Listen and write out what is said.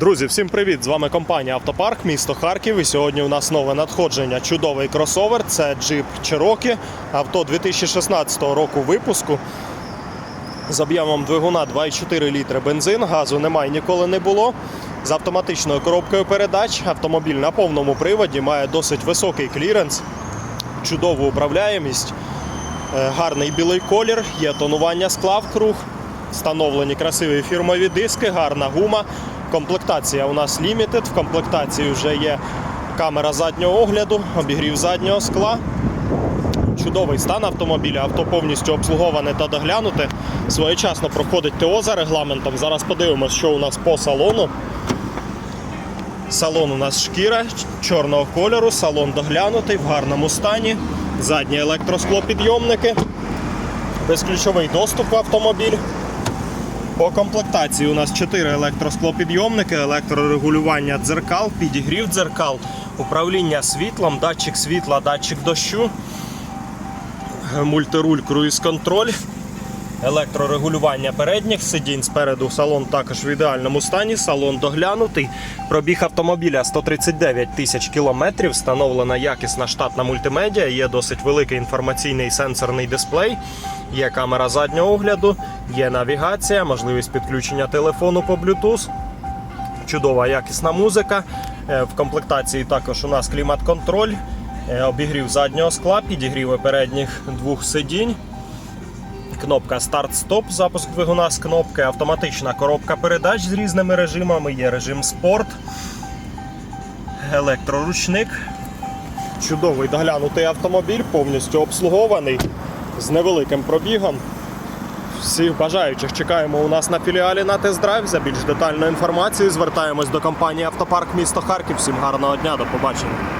Друзі, всім привіт! З вами компанія Автопарк, місто Харків. І сьогодні у нас нове надходження. Чудовий кросовер. Це Jeep Cherokee, авто 2016 року випуску. З об'ємом двигуна 2,4 літри бензин, газу немає ніколи не було. З автоматичною коробкою передач автомобіль на повному приводі має досить високий кліренс, чудову управляємість, е, гарний білий колір, є тонування скла в круг, встановлені красиві фірмові диски, гарна гума. Комплектація у нас Limited, в комплектації вже є камера заднього огляду, обігрів заднього скла. Чудовий стан автомобіля, авто повністю обслуговане та доглянуте. Своєчасно проходить ТО за регламентом. Зараз подивимося, що у нас по салону. Салон у нас шкіра чорного кольору, салон доглянутий в гарному стані. Задні електросклопідйомники, безключовий доступ в автомобіль. По комплектації у нас 4 електросклопідйомники, електрорегулювання дзеркал, підігрів дзеркал, управління світлом, датчик світла, датчик дощу, мультируль, круїз-контроль, електрорегулювання передніх сидінь спереду салон також в ідеальному стані. Салон доглянутий. Пробіг автомобіля 139 тисяч кілометрів. Встановлена якісна штатна мультимедіа. Є досить великий інформаційний сенсорний дисплей. Є камера заднього огляду, є навігація, можливість підключення телефону по Bluetooth. Чудова якісна музика. Е, В комплектації також у нас клімат-контроль, е, обігрів заднього скла, підігріви передніх двох сидінь. Кнопка старт-стоп, запуск двигуна з кнопки, автоматична коробка передач з різними режимами, є режим спорт, електроручник. Чудовий доглянутий автомобіль, повністю обслугований з невеликим пробігом. Всіх бажаючих чекаємо у нас на філіалі на тест-драйв. За більш детальною інформацією звертаємось до компанії Автопарк місто Харків. Всім гарного дня, до побачення.